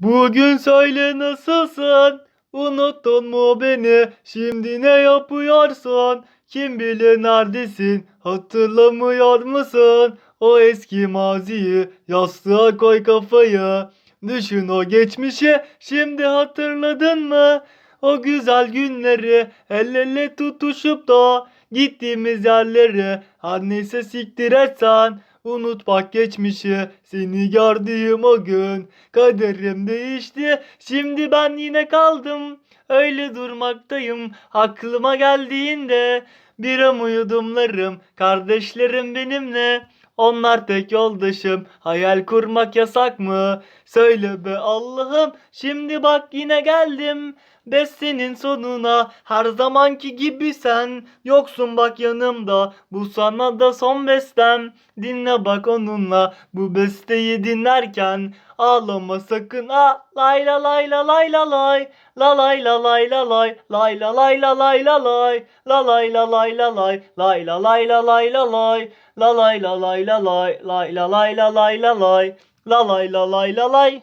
Bugün söyle nasılsın? Unuttun mu beni? Şimdi ne yapıyorsun? Kim bilir neredesin? Hatırlamıyor musun? O eski maziyi yastığa koy kafayı. Düşün o geçmişi şimdi hatırladın mı? O güzel günleri el ele tutuşup da gittiğimiz yerleri her neyse siktir etsen. Unut bak geçmişi seni gördüğüm o gün. Kaderim değişti. Şimdi ben yine kaldım. Öyle durmaktayım. Aklıma geldiğinde bir am yudumlarım. Kardeşlerim benimle. Onlar tek yoldaşım. Hayal kurmak yasak mı? Söyle be Allah'ım. Şimdi bak yine geldim. Bestenin sonuna her zamanki gibi sen yoksun bak yanımda bu sana da son bestem dinle bak onunla bu besteyi dinlerken ağlama sakın a lay la lay la lay la lay la lay la lay la lay lay la lay la lay la lay la lay la lay la lay lay la lay la lay la lay la lay la lay la lay lay la lay la lay la lay la lay la lay la lay